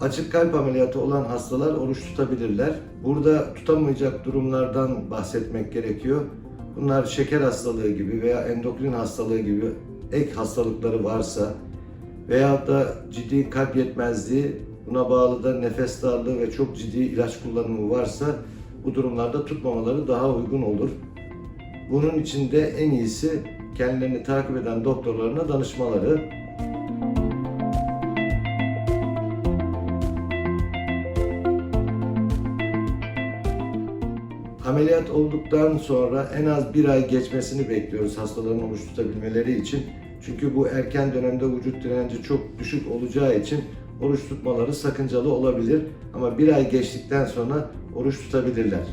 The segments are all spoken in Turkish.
Açık kalp ameliyatı olan hastalar oruç tutabilirler. Burada tutamayacak durumlardan bahsetmek gerekiyor. Bunlar şeker hastalığı gibi veya endokrin hastalığı gibi ek hastalıkları varsa veyahut da ciddi kalp yetmezliği, buna bağlı da nefes darlığı ve çok ciddi ilaç kullanımı varsa bu durumlarda tutmamaları daha uygun olur. Bunun için de en iyisi kendilerini takip eden doktorlarına danışmaları. Ameliyat olduktan sonra en az bir ay geçmesini bekliyoruz hastaların oruç tutabilmeleri için. Çünkü bu erken dönemde vücut direnci çok düşük olacağı için oruç tutmaları sakıncalı olabilir. Ama bir ay geçtikten sonra oruç tutabilirler.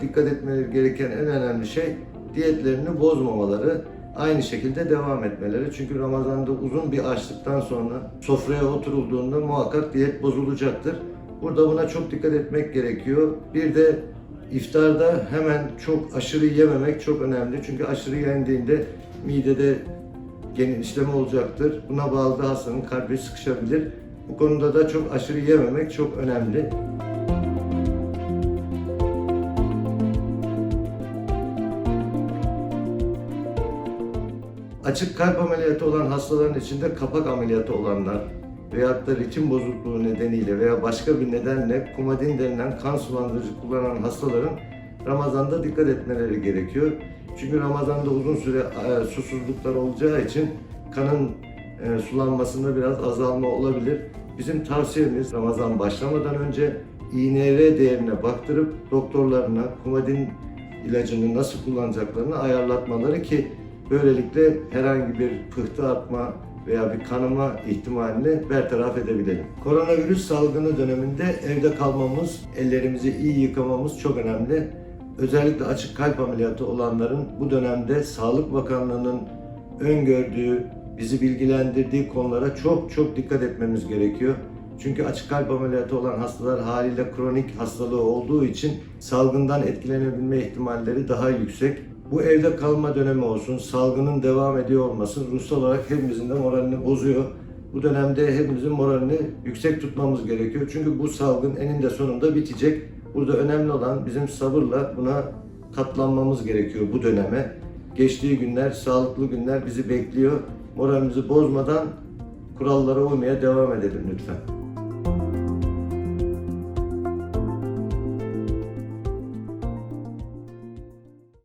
Dikkat etmeleri gereken en önemli şey diyetlerini bozmamaları, aynı şekilde devam etmeleri. Çünkü Ramazan'da uzun bir açlıktan sonra sofraya oturulduğunda muhakkak diyet bozulacaktır. Burada buna çok dikkat etmek gerekiyor. Bir de iftarda hemen çok aşırı yememek çok önemli. Çünkü aşırı yendiğinde midede genişleme olacaktır. Buna bağlı da hastanın kalbi sıkışabilir. Bu konuda da çok aşırı yememek çok önemli. Açık kalp ameliyatı olan hastaların içinde kapak ameliyatı olanlar veyahut da ritim bozukluğu nedeniyle veya başka bir nedenle kumadin denilen kan sulandırıcı kullanan hastaların Ramazan'da dikkat etmeleri gerekiyor. Çünkü Ramazan'da uzun süre e, susuzluklar olacağı için kanın e, sulanmasında biraz azalma olabilir. Bizim tavsiyemiz Ramazan başlamadan önce INR değerine baktırıp doktorlarına kumadin ilacını nasıl kullanacaklarını ayarlatmaları ki böylelikle herhangi bir pıhtı atma veya bir kanama ihtimalini bertaraf edebilelim. Koronavirüs salgını döneminde evde kalmamız, ellerimizi iyi yıkamamız çok önemli. Özellikle açık kalp ameliyatı olanların bu dönemde Sağlık Bakanlığı'nın öngördüğü, bizi bilgilendirdiği konulara çok çok dikkat etmemiz gerekiyor. Çünkü açık kalp ameliyatı olan hastalar haliyle kronik hastalığı olduğu için salgından etkilenebilme ihtimalleri daha yüksek. Bu evde kalma dönemi olsun, salgının devam ediyor olması ruhsal olarak hepimizin de moralini bozuyor. Bu dönemde hepimizin moralini yüksek tutmamız gerekiyor. Çünkü bu salgın eninde sonunda bitecek. Burada önemli olan bizim sabırla buna katlanmamız gerekiyor bu döneme. Geçtiği günler, sağlıklı günler bizi bekliyor. Moralimizi bozmadan kurallara uymaya devam edelim lütfen.